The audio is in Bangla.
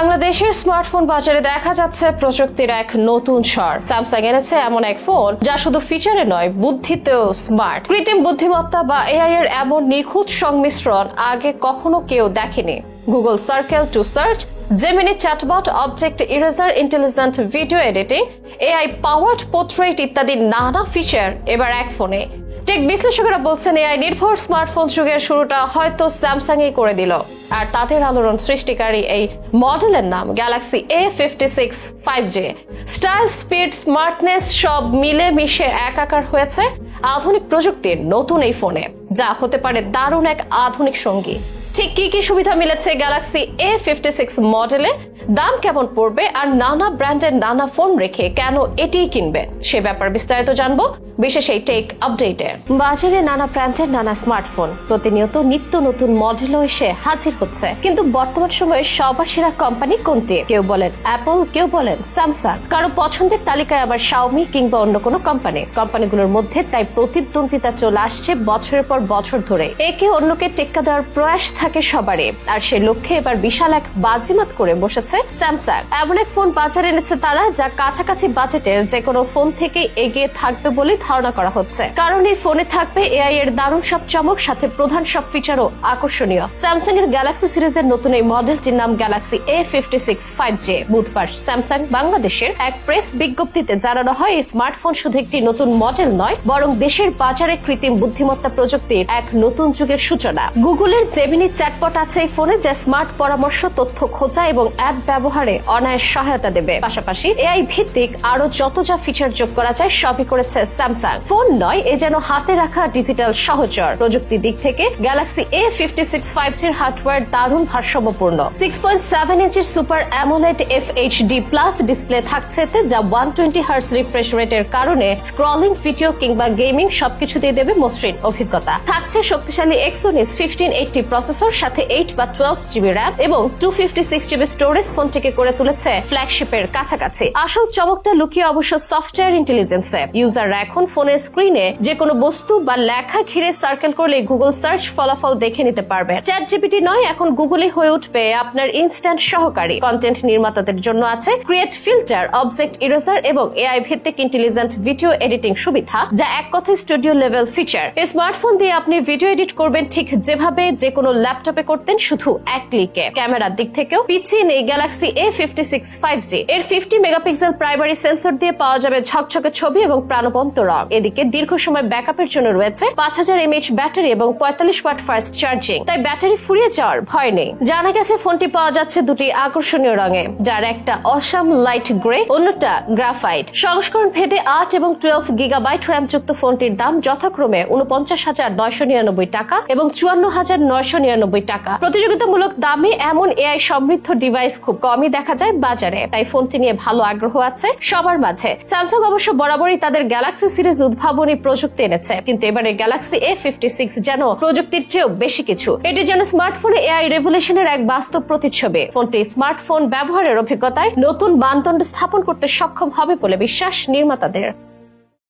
বাংলাদেশের স্মার্টফোন বাজারে দেখা যাচ্ছে প্রযুক্তির এক নতুন স্বর। স্যামসাং এনেছে এমন এক ফোন যা শুধু ফিচারে নয়, বুদ্ধিতেও স্মার্ট কৃত্রিম বুদ্ধিমত্তা বা এআই এর এমন নিখুঁত সংমিশ্রণ আগে কখনো কেউ দেখেনি। Google circle to search Gemini chatbot object eraser intelligent video editing AI powered portrait ইত্যাদি নানা ফিচার এবার এক ফোনে। টেক বিশ্লেষকেরা বলছেন, এআই নির্ভর স্মার্টফোন যুগের শুরুটা হয়তো স্যামসাং এই করে দিল। আর তাদের আলোড়ন সৃষ্টিকারী এই মডেলের নাম Galaxy A fifty six five G style speed smartness সব মিলে মিশে একাকার হয়েছে। আধুনিক প্রযুক্তির নতুন এই ফোনে। যা হতে পারে দারুণ এক আধুনিক সঙ্গী। ঠিক কি কি সুবিধা মিলেছে গ্যালাক্সি এ ফিফটি সিক্স মডেলে দাম কেমন পড়বে আর নানা ব্র্যান্ডের নানা ফোন রেখে কেন এটিই কিনবে? সে ব্যাপার বিস্তারিত জানব। বিশেষ এই টেক আপডেটে বাজারে নানা ব্র্যান্ডের নানা স্মার্টফোন প্রতিনিয়ত নিত্য নতুন মডেলও এসে হাজির হচ্ছে। কিন্তু বর্তমান সময়ে সবার সেরা কোম্পানি কোনটি? কেউ বলেন অ্যাপল কেউ বলেন স্যামসাং কারও পছন্দের তালিকায় আবার শাওমি কিংবা অন্য কোনো কোম্পানি কোম্পানিগুলোর মধ্যে তাই প্রতিদ্বন্দ্বিতা চলে আসছে বছরের পর বছর ধরে। একে অন্যকে টেক্কা দেওয়ার প্রয়াস থাকে সবারই। আর সে লক্ষ্যে এবার বিশাল এক বাজিমাত করে বসেছে স্যামসাং। এমন এক ফোন বাজারে এনেছে তারা, যা কাছাকাছি বাজেটের যে কোনো ফোন থেকে এগিয়ে থাকবে বলে ধারণা করা হচ্ছে। কারণ এই ফোনে থাকবে এআই এর দারুণ সব চমক, সাথে প্রধান সব ফিচারও আকর্ষণীয়। স্যামসাং এর গ্যালাক্সি সিরিজের নতুন এই মডেলটির নাম Galaxy A fifty six five G বুধবার স্যামসাং বাংলাদেশের এক প্রেস বিজ্ঞপ্তিতে জানানো হয়, এই স্মার্টফোন শুধু একটি নতুন মডেল নয়, বরং দেশের বাজারে কৃত্রিম বুদ্ধিমত্তা প্রযুক্তির এক নতুন যুগের সূচনা। গুগলের জেমিনি চ্যাটপট আছে এই ফোনে যা স্মার্ট পরামর্শ, তথ্য খোঁজা এবং অ্যাপ ব্যবহারে অনায়াস সহায়তা দেবে। পাশাপাশি এআই ভিত্তিক আরও যত যা ফিচার যোগ করা যায়, সবই করেছে স্যামসাং ফোন নয়, এ যেন হাতে রাখা ডিজিটাল সহচর। প্রযুক্তি দিক থেকে Galaxy A fifty six five জির হার্ডওয়্যার দারুণ ভারসাম্যপূর্ণ। Six point seven ইঞ্চের super AMOLED F H D plus display থাকছে যা ওয়ান টোয়েন্টি হার্স রিফ্রেশ রেটের কারণে স্ক্রলিং ভিডিও কিংবা গেমিং সবকিছুতেই দেবে মসৃণ অভিজ্ঞতা। থাকছে শক্তিশালী এক্সোনিস ফিফটিন এইটটি প্রসেসর সাথে এইট বা টুয়েলভ জিবি র্যাম এবং two fifty six GB storage ফোনটিকে করে তুলেছে ফ্ল্যাগশিপের কাছাকাছি। আসল চমকটা লুকিয়ে অবশ্য সফটওয়্যার ইন্টেলিজেন্সে ইউজাররা এখন ফোনের স্ক্রিনে যে কোনো বস্তু বা লেখা ঘিরে সার্কেল করলে গুগল সার্চ ফলাফল দেখে নিতে পারবে। চ্যাট জিপিটি নয়, এখন গুগলে হয়ে উঠবে আপনার ইনস্ট্যান্ট সহকারী। কন্টেন্ট নির্মাতাদের জন্য আছে ক্রিয়েট ফিল্টার অবজেক্ট ইরেজার এবং এআই ভিত্তিক ইন্টেলিজেন্ট ভিডিও এডিটিং সুবিধা, যা এক কথায় স্টুডিও লেভেল ফিচার স্মার্টফোন দিয়ে আপনি ভিডিও এডিট করবেন ঠিক যেভাবে যে কোনো ল্যাপটপে করতেন শুধু এক ক্লিকে ক্যামেরার দিক থেকেও পিছিয়ে নেই Galaxy A fifty six five G এর ফিফটি মেগাপিক্সেল প্রাইমারি সেন্সর দিয়ে পাওয়া যাবে ঝকঝকে ছবি এবং প্রাণবন্ত রং। এদিকে দীর্ঘ সময় ব্যাকআপের জন্য রয়েছে পাঁচ হাজার এমএইচ ব্যাটারি এবং পঁয়তাল্লিশ ওয়াট ফাস্ট চার্জিং তাই ব্যাটারি ফুরিয়ে যাওয়ার ভয় নেই। জানা গেছে ফোনটি পাওয়া যাচ্ছে দুটি আকর্ষণীয় রঙে, যার একটা অসাম লাইট গ্রে অন্যটা গ্রাফাইট সংস্করণ ভেদে আট এবং টুয়েলভ গিগাবাইট র্যাম যুক্ত ফোনটির দাম যথাক্রমে উনপঞ্চাশ হাজার নয়শো নিরানব্বই টাকা এবং চুয়ান্ন হাজার নয়শো নিরানব্বই টাকা। প্রতিযোগিতামূলক দামে এমন এআই সমৃদ্ধ ডিভাইস খুব কমই দেখা যায় বাজারে। তাই ফোনটি নিয়ে ভালো আগ্রহ আছে সবার মাঝে। স্যামসাং অবশ্য বরাবরই তাদের গ্যালাক্সি সিরিজ উদ্ভাবনী প্রযুক্তি এনেছে। কিন্তু এবারে গ্যালাক্সি এ ফিফটি সিক্স যেন প্রযুক্তির চেয়েও বেশি কিছু। এটি যেন স্মার্টফোনে এআই রেভুলেশনের এক বাস্তব প্রতিচ্ছবি। ফোনটি স্মার্টফোন ব্যবহারের অভিজ্ঞতায় নতুন মানদণ্ড স্থাপন করতে সক্ষম হবে বলে বিশ্বাস নির্মাতাদের।